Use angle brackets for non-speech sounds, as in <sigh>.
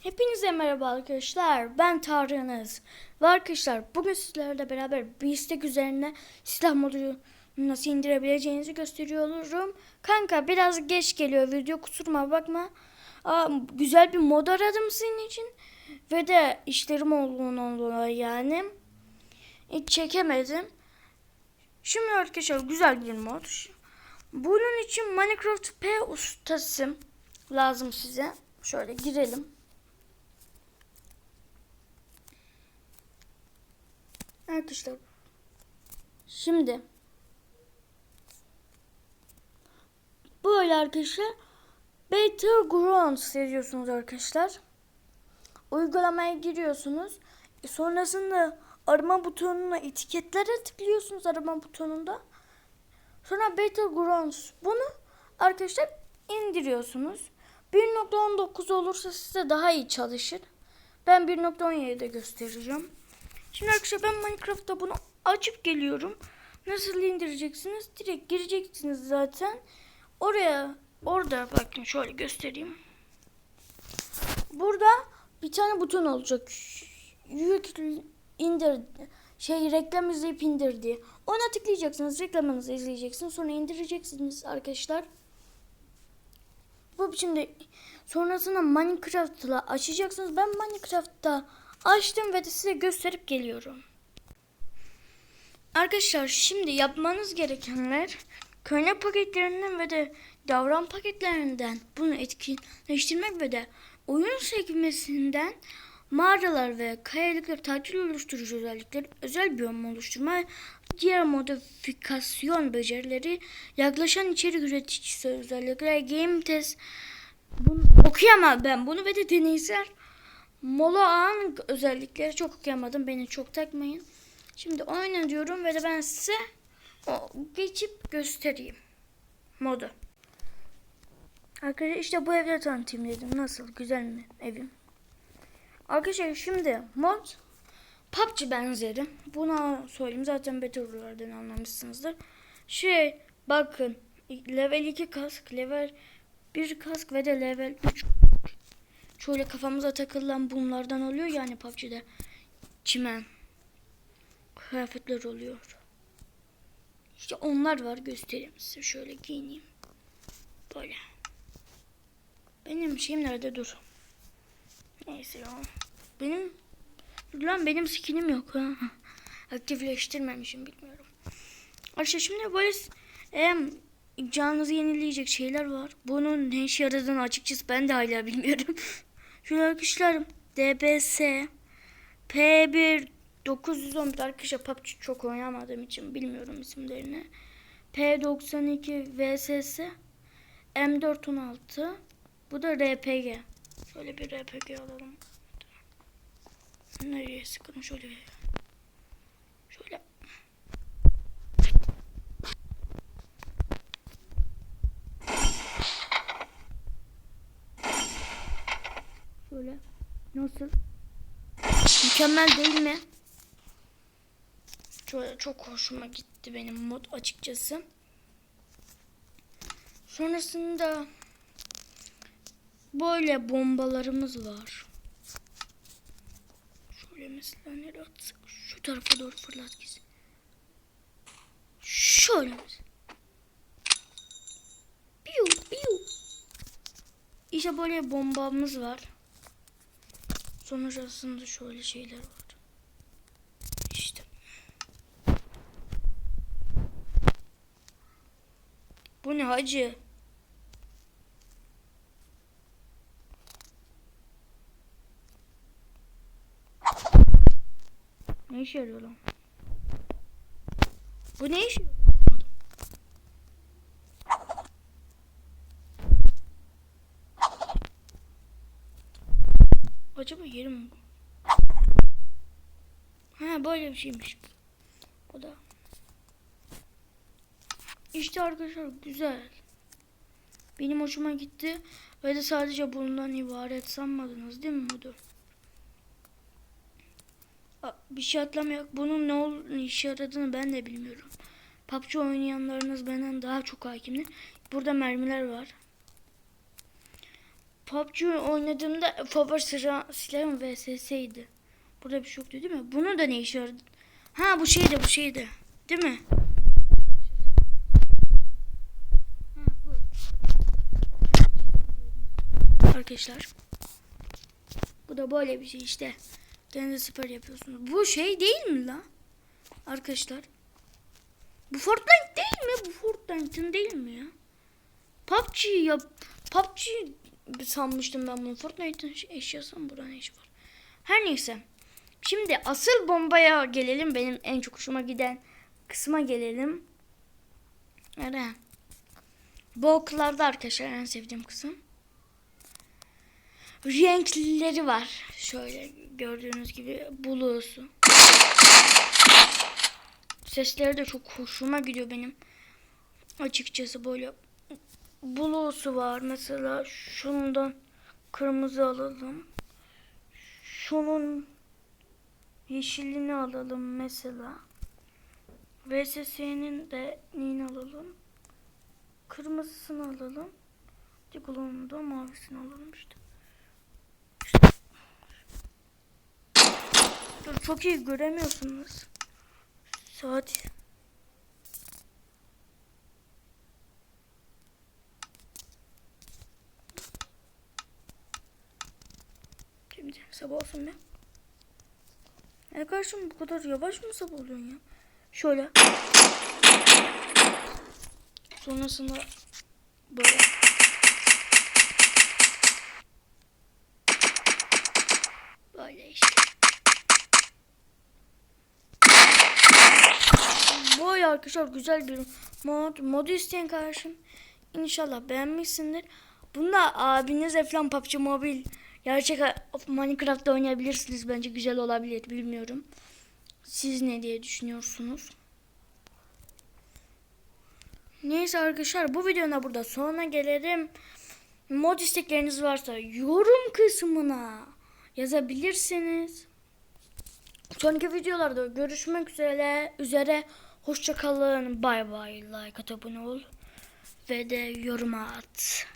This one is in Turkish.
Hepinize merhaba arkadaşlar. Ben Tarık'ınız. Ve arkadaşlar bugün sizlerle beraber bir üzerine silah modu nasıl indirebileceğinizi gösteriyorum. Kanka biraz geç geliyor video kusuruma bakma. Aa, güzel bir mod aradım senin için. Ve de işlerim olduğundan dolayı yani. Hiç çekemedim. Şimdi arkadaşlar güzel bir mod. Bunun için Minecraft P ustası lazım size. Şöyle girelim. Arkadaşlar şimdi böyle arkadaşlar Battlegrounds seviyorsunuz arkadaşlar. Uygulamaya giriyorsunuz. E sonrasında arama butonuna etiketlere tıklıyorsunuz arama butonunda. Sonra Battlegrounds bunu arkadaşlar indiriyorsunuz. 1.19 olursa size daha iyi çalışır. Ben 1.17'de göstereceğim. Şimdi arkadaşlar ben Minecraft'ta bunu açıp geliyorum. Nasıl indireceksiniz? Direkt gireceksiniz zaten. Oraya orada bakın şöyle göstereyim. Burada bir tane buton olacak. Yük indir şey reklam izleyip indir diye. Ona tıklayacaksınız. Reklamınızı izleyeceksiniz. Sonra indireceksiniz arkadaşlar. Bu şimdi sonrasında Minecraft'la açacaksınız. Ben Minecraft'ta açtım ve de size gösterip geliyorum. Arkadaşlar şimdi yapmanız gerekenler kaynak paketlerinden ve de davran paketlerinden bunu etkinleştirmek ve de oyun sekmesinden mağaralar ve kayalıklar tatil oluşturucu özellikler, özel biyom oluşturma, diğer modifikasyon becerileri, yaklaşan içerik üreticisi özellikler, game test, bunu okuyamam ben bunu ve de deneysel mola an özellikleri çok okuyamadım. Beni çok takmayın. Şimdi oyna diyorum ve de ben size o geçip göstereyim modu. Arkadaşlar işte bu evde tanıtayım dedim. Nasıl? Güzel mi evim? Arkadaşlar şimdi mod PUBG benzeri. Buna söyleyeyim zaten Battle anlamışsınızdır. Şey bakın level 2 kask, level 1 kask ve de level 3 şöyle kafamıza takılan bunlardan oluyor yani PUBG'de. Çimen. Kıyafetler oluyor. İşte onlar var göstereyim size. Şöyle giyineyim. Böyle. Benim şeyim nerede dur. Neyse ya. Benim lan benim skinim yok ha. <laughs> Aktifleştirmemişim bilmiyorum. Arkadaşlar şimdi böyle em, canınızı yenileyecek şeyler var. Bunun ne işe yaradığını açıkçası ben de hala bilmiyorum. <laughs> Şöyle arkadaşlar DBS P1 911 arkadaşlar PUBG çok oynamadığım için bilmiyorum isimlerini. P92 VSS M416 bu da RPG. Şöyle bir RPG alalım. Nereye şöyle. Şöyle. Şöyle. Nasıl? Mükemmel değil mi? Çok, çok hoşuma gitti benim mod açıkçası. Sonrasında böyle bombalarımız var. Şöyle mesela nereye atsak? Şu tarafa doğru fırlat gitsin. Şöyle mesela. Piu piu. İşte böyle bombamız var. Sonrasında şöyle şeyler var. İşte. Bu ne hacı? Ne işe yarıyor lan? Bu ne işe yarıyor? Acaba yerim mi? Ha böyle bir şeymiş. O da. İşte arkadaşlar güzel. Benim hoşuma gitti. Ve de sadece bundan ibaret sanmadınız değil mi? Aa, Bir şey atlamıyor. Bunun ne ol işe yaradığını ben de bilmiyorum. PUBG oynayanlarınız benden daha çok hakimdir. Burada mermiler var. PUBG oynadığımda favori sıra- silahım VSS'ydi. Burada bir şey yoktu değil mi? Bunu da ne işe yaradı? Ha bu şeydi bu şeydi. Değil mi? Arkadaşlar. Bu da böyle bir şey işte. Kendinize spor yapıyorsunuz. Bu şey değil mi la? Arkadaşlar. Bu Fortnite değil mi? Bu Fortnite'ın değil mi ya? PUBG ya PUBG sanmıştım ben bunu. Fortnite'ın eşyası mı burada ne işi var? Her neyse. Şimdi asıl bombaya gelelim. Benim en çok hoşuma giden kısma gelelim. Nere? Bu oklarda arkadaşlar en sevdiğim kısım. Renklileri var. Şöyle gördüğünüz gibi bulusu. Sesleri de çok hoşuma gidiyor benim. Açıkçası böyle bulusu var. Mesela şundan kırmızı alalım. Şunun yeşilini alalım mesela. VSS'nin de neyini alalım. Kırmızısını alalım. Dikulonun da mavisini alalım işte. Dur, çok iyi göremiyorsunuz. Saat. Sabah olsun be. Ya karşım bu kadar yavaş mı sabah oluyorsun ya? Şöyle. Sonrasında böyle. Böyle işte. Bu ay arkadaşlar güzel bir mod. Modu isteyen kardeşim. İnşallah beğenmişsindir. Bunda abinizle falan PUBG Mobile gerçek Minecraft'ta oynayabilirsiniz. Bence güzel olabilir. Bilmiyorum. Siz ne diye düşünüyorsunuz? Neyse arkadaşlar bu videonun burada sonuna gelelim. Mod istekleriniz varsa yorum kısmına yazabilirsiniz. Sonraki videolarda görüşmek üzere. Üzere hoşça kalın. Bay bay. Like at abone ol ve de yorum at.